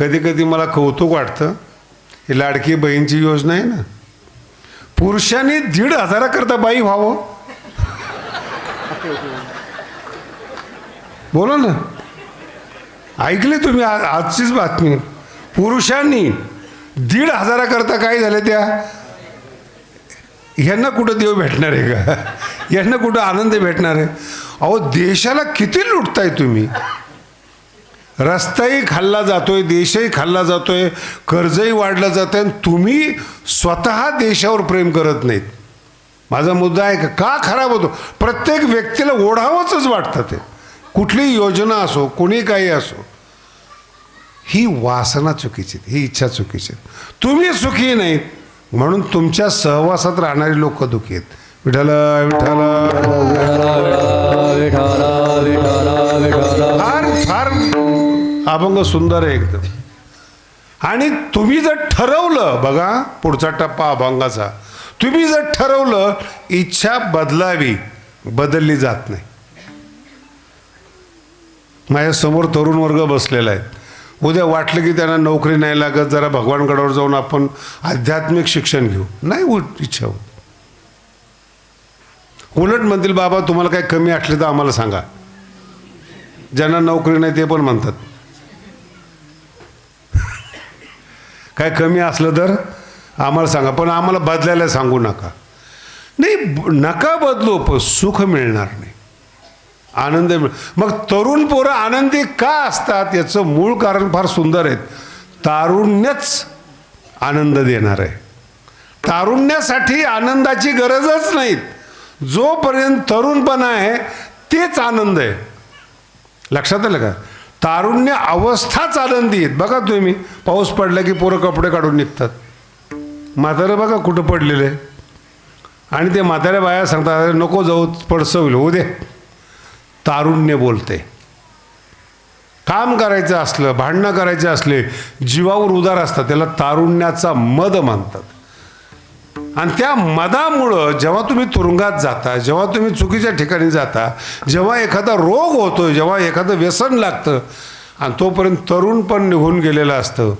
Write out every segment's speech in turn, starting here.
कधी कधी मला कौतुक वाटतं ही लाडकी बहीणची योजना आहे ना. पुरुषांनी दीड हजाराकरता बाई व्हावं. बोला ना. ऐकले तुम्ही आजचीच बातमी. पुरुषांनी दीड हजाराकरता काय झालं त्या? यांना कुठं देव भेटणार आहे का? यांना कुठं आनंद भेटणार आहे? अहो देशाला किती लुटताय तुम्ही? रस्ताही खाल्ला जातोय देशही खाल्ला जातोय कर्जही वाढलं जातं आणि तुम्ही स्वतः देशावर प्रेम करत नाहीत. माझा मुद्दा आहे का? का खराब होतो? प्रत्येक व्यक्तीला ओढावंच वाटतं ते. कुठलीही योजना असो कोणी काही असो ही वासना चुकीची ही इच्छा चुकीची तुम्ही सुखी नाहीत म्हणून तुमच्या सहवासात राहणारी लोक दुखी आहेत. विठाला विठाला अभंग सुंदर आहे एकदम आणि तुम्ही जर ठरवलं बघा पुढचा टप्पा अभंगाचा तुम्ही जर ठरवलं इच्छा बदलावी बदलली जात नाही. माझ्यासमोर तरुण वर्ग बसलेला आहे. उद्या वाटलं की त्यांना नोकरी नाही लागत जरा भगवानगडावर जाऊन आपण आध्यात्मिक शिक्षण घेऊ. नाही उलट इच्छा होत. उलट म्हणतील बाबा तुम्हाला काही कमी असले तर आम्हाला सांगा. ज्यांना नोकरी नाही ते पण म्हणतात. काय कमी असलं तर आम्हाला सांगा पण आम्हाला बदलायला सांगू नका. नाही नका बदलू पण सुख मिळणार नाही. आनंद मिळ मग तरुण पोरं आनंदी का असतात याचं मूळ कारण फार सुंदर आहे. तारुण्यच आनंद देणार आहे. तारुण्यासाठी आनंदाची गरजच नाहीत जोपर्यंत तरुणपणा आहे तेच आनंद आहे. लक्षात आलं का? तारुण्य अवस्थाच आनंदी आहेत बघा तुम्ही पाऊस पडला की पोरं कपडे काढून निघतात. म्हातारं बघा कुठं पडलेले आणि ते म्हाताऱ्या बाया सांगतात "अरे नको जाऊ पडसं होईल. होऊ दे. तारुण्य बोलते. काम करायचं असलं भांडणं करायचे असले जीवावर उदार असतात त्याला तारुण्याचा मद मानतात. आणि त्या मदामुळं जेव्हा तुम्ही तुरुंगात जाता जेव्हा तुम्ही चुकीच्या ठिकाणी जाता जेव्हा एखादा रोग होतो जेव्हा एखादं व्यसन लागतं आणि तोपर्यंत तरुण पण निघून गेलेलं असतं.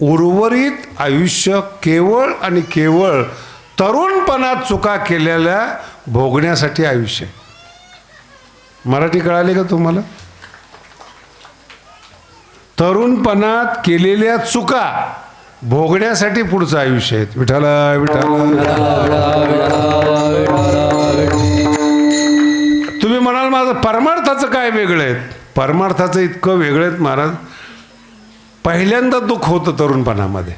उर्वरित आयुष्य केवळ आणि केवळ तरुणपणात चुका केलेल्या भोगण्यासाठी आयुष्य मराठी कळाली का तुम्हाला? तरुणपणात केलेल्या चुका भोगण्यासाठी पुढचं आयुष्य आहे. विठाला विठाला तुम्ही म्हणाल माझं परमार्थाचं काय वेगळं आहे? परमार्थाचं इतकं वेगळं आहेत महाराज. पहिल्यांदा दुःख होतं तरुणपणामध्ये.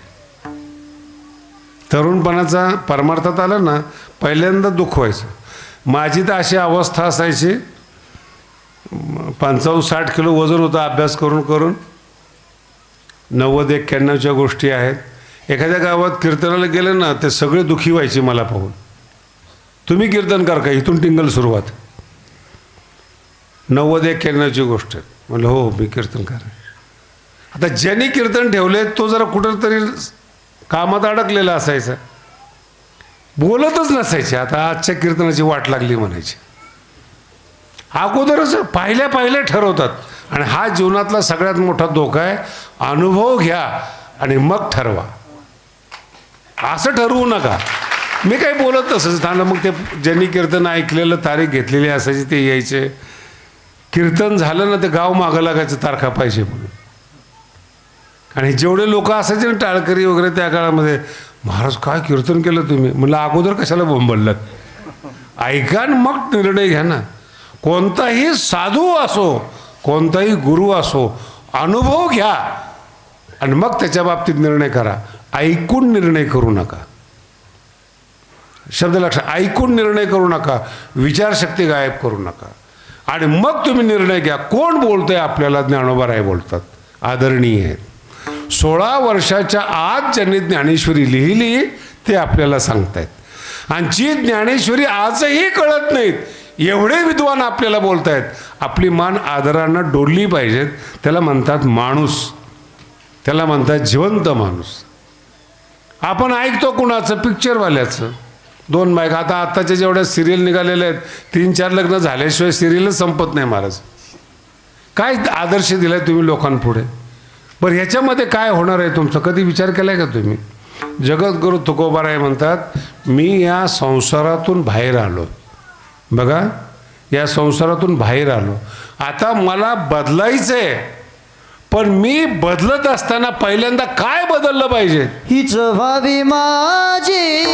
तरुणपणाचा परमार्थात आलं ना पहिल्यांदा दुःख व्हायचं. माझी तर अशी अवस्था असायची पंचावन्न साठ किलो वजन होतं अभ्यास करून करून. नव्वद एक्क्याण्णवच्या गोष्टी आहेत. एखाद्या गावात कीर्तनाला गेलं ना ते सगळे दुखी व्हायचे मला पाहून. तुम्ही कीर्तनकार का? इथून टिंगल सुरुवात. नव्वद एक्क्याण्णवची गोष्ट. आहे म्हणलं हो मी कीर्तनकार आहे आता ज्यांनी कीर्तन ठेवले तो जरा कुठंतरी कामात अडकलेला असायचा. बोलतच नसायचे. आता आजच्या कीर्तनाची वाट लागली म्हणायची. अगोदरच पाहिल्या पाहिल्या ठरवतात. आणि हा जीवनातला सगळ्यात मोठा धोका आहे अनुभव घ्या आणि मग ठरवा. असं ठरवू नका. मी काही बोलत तसंच थांबलं मग ते ज्यांनी कीर्तन ऐकलेलं तारीख घेतलेली असायची ते यायचे. कीर्तन झालं ना ते गाव मागं लागायचं तारखा पाहिजे म्हणून. आणि जेवढे लोक असायचे ना टाळकरी वगैरे त्या काळामध्ये महाराज काय कीर्तन केलं तुम्ही? म्हणलं अगोदर कशाला बोंबललात? ऐका मग निर्णय घ्या ना. कोणताही साधू असो कोणताही गुरु असो अनुभव घ्या. आणि मग त्याच्या बाबतीत निर्णय करा. ऐकून निर्णय करू नका. शब्द लक्षात ऐकून निर्णय करू नका. विचारशक्ती गायब करू नका. आणि मग तुम्ही निर्णय घ्या. कोण बोलतंय आपल्याला ज्ञानोबा राय बोलतात? आदरणीय आहेत. सोळा वर्षाच्या आत ज्यांनी ज्ञानेश्वरी लिहिली ते आपल्याला सांगतायत. आणि जी ज्ञानेश्वरी आजही कळत नाहीत एवढे विद्वान आपल्याला बोलतायत. आपली मान आदरानं डोलली पाहिजेत. त्याला म्हणतात माणूस. त्याला म्हणतात जिवंत माणूस. आपण ऐकतो कुणाचं? पिक्चरवाल्याचं. दोन बायक आता आत्ताच्या जेवढ्या सिरियल निघालेल्या आहेत तीन चार लग्न झाल्याशिवाय सिरियलच संपत नाही महाराज. काय आदर्श दिलाय तुम्ही लोकांपुढे? बरं ह्याच्यामध्ये काय होणार आहे तुमचं? कधी विचार केला आहे का तुम्ही? जगद्गुरु तुकोबाराय म्हणतात मी या संसारातून बाहेर आलो बघा या संसारातून बाहेर आलो. आता मला बदलायचं आहे पण मी बदलत असताना पहिल्यांदा काय बदललं पाहिजे? हीच व्हावी माझी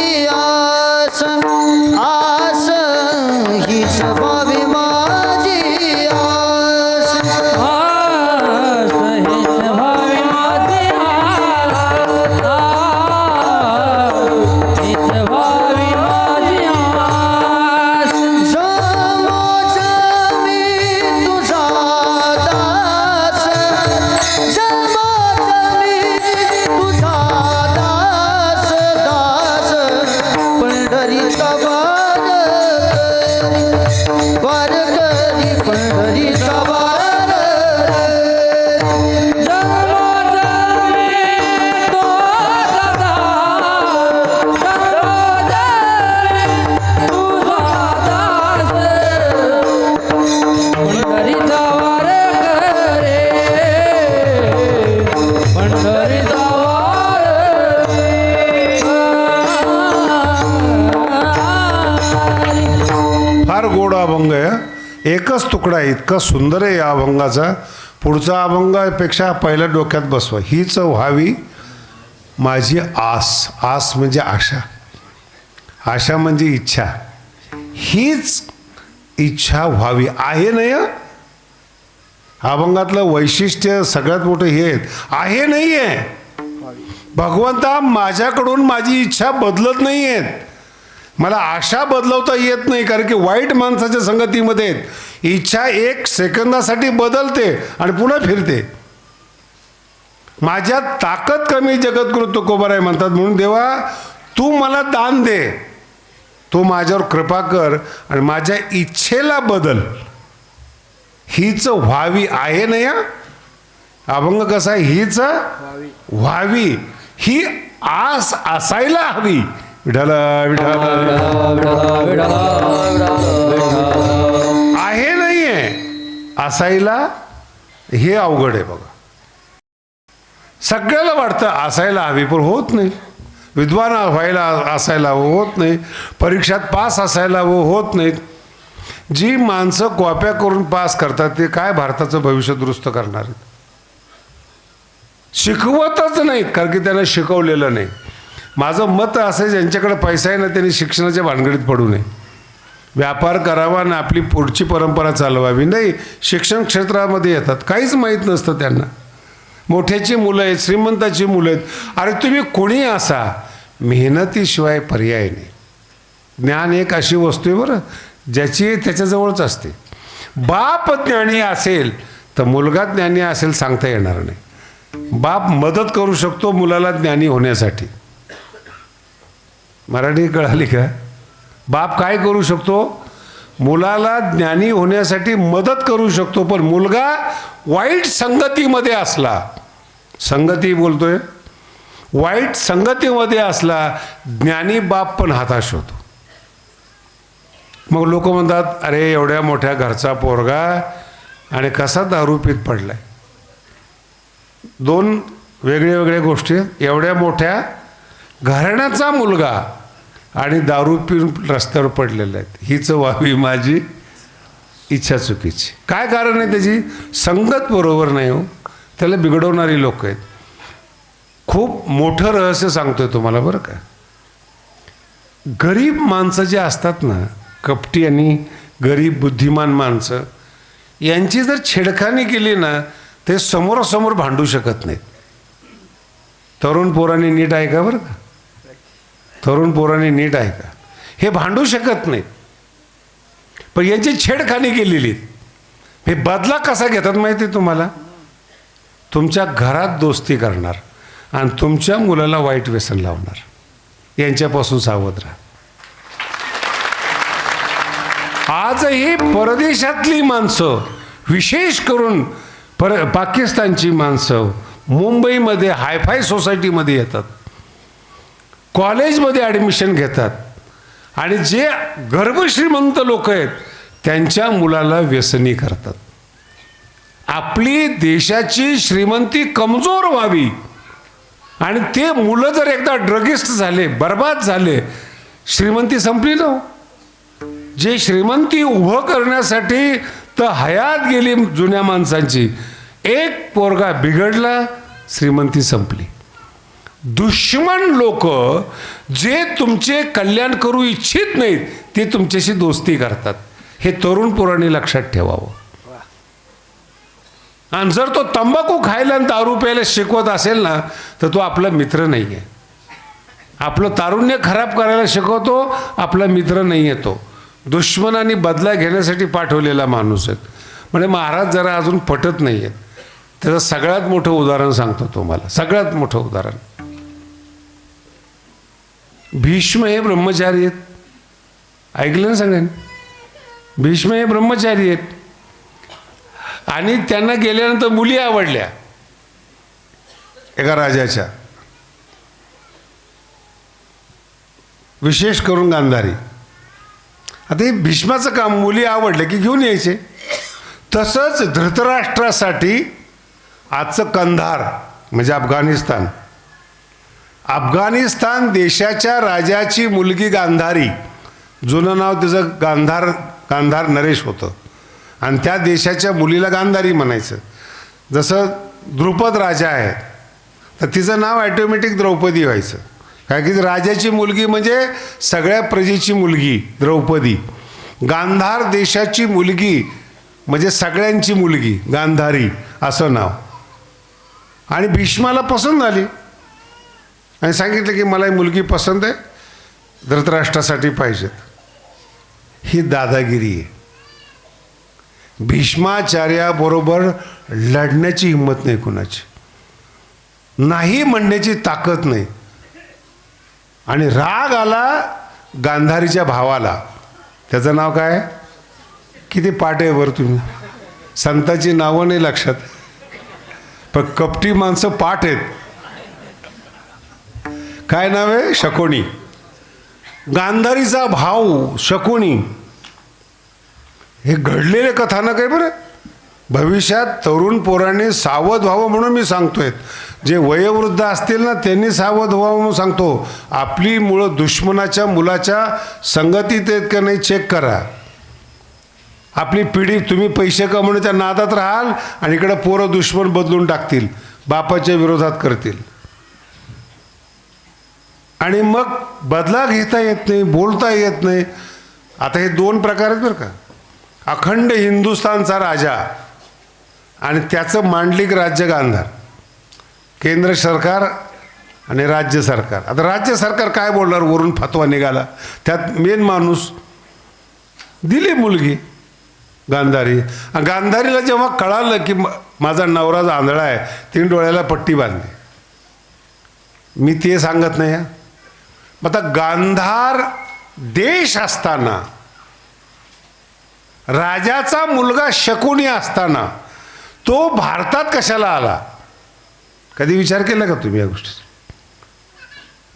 तुकडा आहे इतका सुंदर आहे या अभंगाचा. पुढचा अभंगापेक्षा पहिल्या डोक्यात बसवा. हीच व्हावी माझी आस. आस म्हणजे आशा. आशा म्हणजे इच्छा. हीच इच्छा व्हावी. आहे नाही अभंगातलं वैशिष्ट्य सगळ्यात मोठं हे आहे नाही आहे भगवंता माझ्याकडून माझी इच्छा बदलत नाही आहेत. मला आशा बदलवता येत नाही कारण की वाईट माणसाच्या संगतीमध्ये. इच्छा एक सेकंदासाठी बदलते आणि पुन्हा फिरते. माझ्यात ताकद कमी जगद्गुरु तुकोबाराय म्हणतात म्हणून देवा तू मला दान दे. तू माझ्यावर कृपा कर आणि माझ्या इच्छेला बदल. हीच व्हावी आहे ना या? अभंग कसा आहे? हीच व्हावी. ही आस असायला हवी. विठाला विठाला आहे नाहीये. असायला हे अवघड आहे बघा. सगळ्याला वाटतं असायला हवी पण होत नाही. विद्वान व्हायला असायला हवं होत नाही. परीक्षात पास असायला हवं होत नाहीत जी माणसं कॉप्या करून पास करतात ते काय भारताचं भविष्य दुरुस्त करणार आहेत? शिकवतच नाहीत कारण की त्यांना शिकवलेलं नाही. माझं मत असं आहे ज्यांच्याकडे पैसा आहे ना त्यांनी शिक्षणाच्या भानगडीत पडू नये. व्यापार करावा आणि आपली पुढची परंपरा चालवावी. नाही शिक्षण क्षेत्रामध्ये येतात. काहीच माहीत नसतं त्यांना. मोठ्याची मुलं आहेत श्रीमंताची मुलं आहेत. अरे तुम्ही कोणी असा? मेहनतीशिवाय पर्याय नाही. ज्ञान एक अशी वस्तू आहे बरं ज्याची त्याच्याजवळच असते. बाप ज्ञानी असेल तर मुलगा ज्ञानी असेल सांगता येणार नाही. बाप मदत करू शकतो मुलाला ज्ञानी होण्यासाठी. मराठी कळाली का? बाप काय करू शकतो? मुलाला ज्ञानी होण्यासाठी मदत करू शकतो पण मुलगा वाईट संगतीमध्ये असला संगती बोलतोय वाईट संगतीमध्ये असला ज्ञानी बाप पण हाताश होतो. मग लोक म्हणतात अरे एवढ्या मोठ्या घरचा पोरगा आणि कसा दारूपीत पडलाय? दोन वेगळ्या वेगळ्या गोष्टी आहेत. एवढ्या मोठ्या घराण्याचा मुलगा आणि दारू पिऊन रस्त्यावर पडलेला आहेत. हीच व्हावी माझी इच्छा चुकीची. काय कारण आहे त्याची? संगत बरोबर नाही हो. त्याला बिघडवणारी लोक आहेत. खूप मोठं रहस्य सांगतोय तुम्हाला बरं का. गरीब माणसं जे असतात ना कपटी आणि गरीब बुद्धिमान माणसं यांची जर छेडखानी केली ना ते समोरासमोर भांडू शकत नाहीत. तरुण पोरांनी नीट ऐका बरं का? तरुण पोरांनी नीट आहे का? हे भांडू शकत नाहीत पण यांची छेडखानी केलेली हे बदला कसा घेतात माहिती आहे तुम्हाला? तुमच्या घरात दोस्ती करणार आणि तुमच्या मुलाला वाईट व्यसन लावणार. यांच्यापासून सावध राहा. आजही परदेशातली माणसं विशेष करून पर पाकिस्तानची माणसं मुंबईमध्ये हायफाय सोसायटीमध्ये येतात. कॉलेजमध्ये ॲडमिशन घेतात. आणि जे गर्भश्रीमंत लोक आहेत त्यांच्या मुलाला व्यसनी करतात. आपली देशाची श्रीमंती कमजोर व्हावी. आणि ते मुलं जर एकदा ड्रगिस्ट झाले बर्बाद झाले श्रीमंती संपली ना हो. जे श्रीमंती उभं करण्यासाठी तर हयात गेली जुन्या माणसांची. एक पोरगा बिघडला श्रीमंती संपली. दुश्मन लोक जे तुमचे कल्याण करू इच्छित नाहीत ते तुमच्याशी दोस्ती करतात. हे तरुण पोरांनी लक्षात ठेवावं. आणि जर तो तंबाखू खायला आणि दारू प्यायला शिकवत असेल ना तर तो आपला मित्र नाही आहे आपलं तारुण्य खराब करायला शिकवतो आपला मित्र नाही येतो तो. दुश्मनाने बदला घेण्यासाठी पाठवलेला माणूस आहेत म्हणजे महाराज जरा अजून पटत नाही आहेत त्याचं सगळ्यात मोठं उदाहरण सांगतो तुम्हाला. सगळ्यात मोठं उदाहरण. भीष्म हे ब्रह्मचारी आहेत. ऐकलं ना सगळ्यांनी? भीष्म हे ब्रह्मचारी आहेत. आणि त्यांना गेल्यानंतर मुली आवडल्या. एका राजाच्या. विशेष करून गांधारी. आता हे भीष्माचं काम मुली आवडलं की घेऊन यायचे. तसंच धृतराष्ट्रासाठी आजचं कंधार म्हणजे अफगाणिस्तान. अफगाणिस्तान देशाच्या राजाची मुलगी गांधारी. जुनं नाव तिचं गांधार गांधार नरेश होतं. आणि त्या देशाच्या मुलीला गांधारी म्हणायचं. जसं द्रुपद राजा आहे तर तिचं नाव ॲटोमॅटिक द्रौपदी व्हायचं. कारण की राजाची मुलगी म्हणजे सगळ्या प्रजेची मुलगी द्रौपदी. गांधार देशाची मुलगी म्हणजे सगळ्यांची मुलगी गांधारी असं नाव. आणि भीष्माला पसंत झाली. आणि सांगितलं की मला ही मुलगी पसंत आहे धृतराष्ट्रासाठी पाहिजेत. ही दादागिरी आहे. भीष्माचार्याबरोबर लढण्याची हिंमत नाही कुणाची. नाही म्हणण्याची ताकद नाही. आणि राग आला गांधारीच्या भावाला. त्याचं नाव काय? किती पाठ आहे बरं तुम्ही? संतांची नावं नाही लक्षात. पण कपटी माणसं पाठ आहेत. काय नाव आहे? शकोणी गांधारीचा भाऊ शकुनी. हे घडलेले कथानक आहे बरं. भविष्यात तरुण पोरांनी सावध व्हावं म्हणून मी सांगतोय. जे वयोवृद्ध असतील ना त्यांनी सावध व्हावं म्हणून सांगतो. आपली मुळं दुश्मनाच्या मुलाच्या संगतीत आहेत का नाही चेक करा. आपली पिढी तुम्ही पैसे कमवण्याच्या नादात राहाल आणि इकडं पोरं दुश्मन बदलून टाकतील. बापाच्या विरोधात करतील. आणि मग बदला घेता येत नाही बोलता येत नाही. आता हे दोन प्रकार आहेत बरं का. अखंड हिंदुस्थानचा राजा आणि त्याचं मांडलिक राज्य गांधार. केंद्र सरकार आणि राज्य सरकार. आता राज्य सरकार काय बोलणार? वरून फतवा निघाला. त्यात मेन माणूस दिली मुलगी गांधारी. गांधारीला जेव्हा कळालं की म- माझा नवरा आंधळा आहे तीन डोळ्याला पट्टी बांधली. मी ते सांगत नाही हा. मग आता गांधार देश असताना राजाचा मुलगा शकुनी असताना तो भारतात कशाला आला? कधी विचार केला का तुम्ही या गोष्टीचा?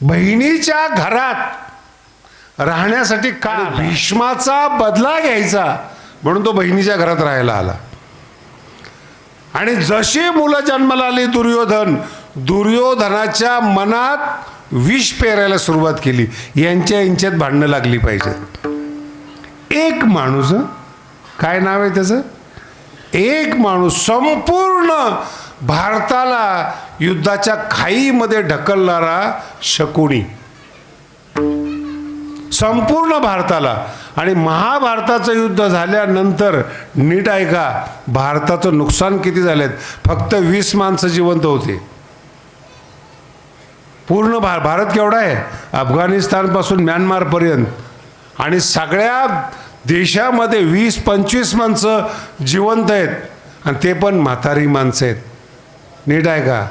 बहिणीच्या घरात राहण्यासाठी का भीष्माचा बदला घ्यायचा म्हणून तो बहिणीच्या घरात राहायला आला. आणि जशी मुलं जन्माला आली दुर्योधन दुर्योधनाच्या मनात विष पेरायला सुरुवात केली. यांच्या यांच्यात भांडणं लागली पाहिजेत एक माणूस काय नाव आहे त्याचं? एक माणूस संपूर्ण भारताला युद्धाच्या खाईमध्ये ढकलणारा शकुनी. संपूर्ण भारताला. आणि महाभारताचं युद्ध झाल्यानंतर नीट ऐका भारताचं नुकसान किती झालेत फक्त वीस माणसं जिवंत होते. पूर्ण भा भारत केवढा आहे? अफगाणिस्तानपासून म्यानमारपर्यंत. आणि सगळ्या देशामध्ये वीस पंचवीस माणसं जिवंत आहेत. आणि ते पण म्हातारी माणसं आहेत. नीट आहे का?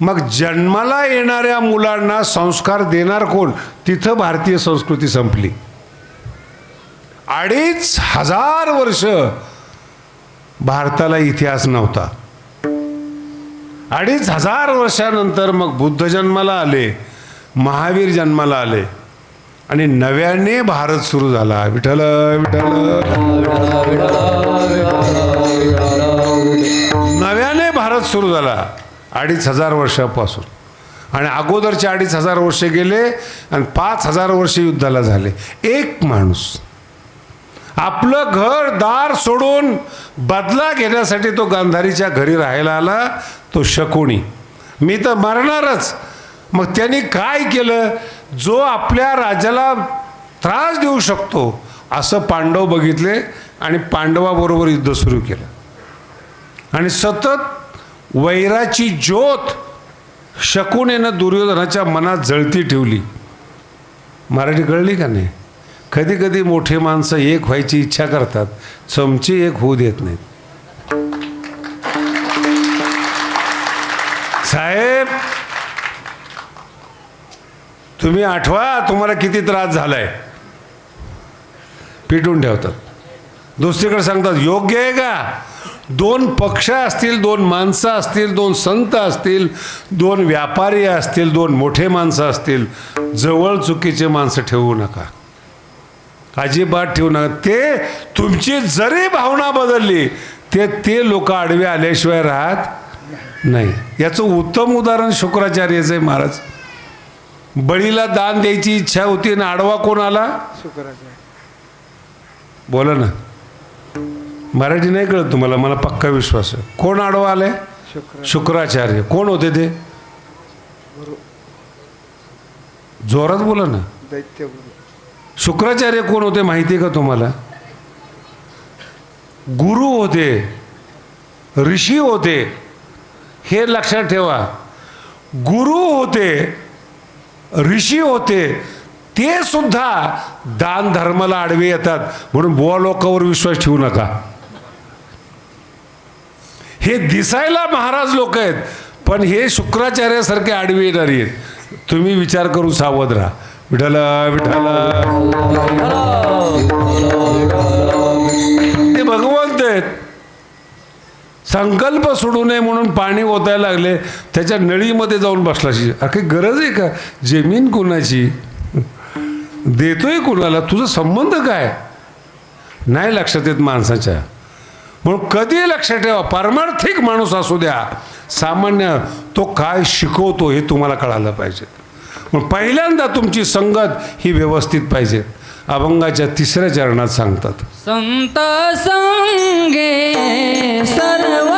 मग जन्माला येणाऱ्या मुलांना संस्कार देणार कोण? तिथं भारतीय संस्कृती संपली. अडीच हजार वर्ष भारताला इतिहास नव्हता. अडीच हजार वर्षानंतर मग बुद्ध जन्माला आले महावीर जन्माला आले आणि नव्याने भारत सुरू झाला. विठ्ठल विठ्ठल नव्याने भारत सुरू झाला अडीच हजार वर्षापासून. आणि अगोदरचे अडीच हजार वर्ष गेले आणि पाच हजार वर्षे युद्धाला झाले. एक माणूस आपलं घर दार सोडून बदला घेण्यासाठी तो गांधारीच्या घरी राहायला आला तो शकुनी. मी तर मरणारच. मग त्यांनी काय केलं? जो आपल्या राजाला त्रास देऊ शकतो असं पांडव बघितले आणि पांडवाबरोबर युद्ध सुरू केलं. आणि सतत वैराची ज्योत शकुनेनं दुर्योधनाच्या मनात जळती ठेवली. मराठी कळली का नाही? कधी कधी मोठे माणसं एक व्हायची इच्छा करतात चमची एक होऊ देत नाहीत. साहेब तुम्ही आठवा तुम्हाला किती त्रास झालाय? पिटून ठेवतात. दुसरीकडे सांगतात योग्य आहे का? दोन पक्ष असतील दोन माणसं असतील दोन संत असतील दोन व्यापारी असतील दोन मोठे माणसं असतील जवळ चुकीचे माणसं ठेवू नका. अजिबात ठेवू नका. ते तुमची जरी भावना बदलली ते ते लोक आडवे आल्याशिवाय राहत नाही. याचं उत्तम उदाहरण शुक्राचार्याचं आहे महाराज. बळीला दान द्यायची इच्छा होती आणि आडवा कोण आला? बोला ना. मराठी नाही कळत तुम्हाला मला पक्का विश्वास आहे. कोण आडवा आलाय? शुक्राचार्य. कोण होते ते? जोरात बोला ना. दैत्य शुक्राचार्य कोण होते माहिती आहे का तुम्हाला? गुरु होते ऋषी होते हे लक्षात ठेवा. गुरु होते ऋषी होते ते सुद्धा दान धर्माला आडवे येतात. म्हणून बुवा लोकांवर विश्वास ठेवू नका. हे दिसायला महाराज लोक आहेत पण हे शुक्राचार्यासारखे आडवे येणारी आहेत. तुम्ही विचार करून सावध राहा. विठाला विठाला ते भगवंत आहेत. संकल्प सोडू नये म्हणून पाणी ओतायला लागले. त्याच्या नळीमध्ये जाऊन बसलाशी. अरे काही गरज आहे का? जमीन कुणाची? देतोय कुणाला? तुझा संबंध काय? नाही लक्षात येत माणसाच्या. म्हणून कधी लक्षात ठेवा? पारमार्थिक माणूस असू द्या. सामान्य तो काय शिकवतो हे तुम्हाला कळालं पाहिजे. मग पहिल्यांदा तुमची संगत ही व्यवस्थित पाहिजे. अभंगाच्या तिसऱ्या चरणात सांगतात. संत संगे सर्व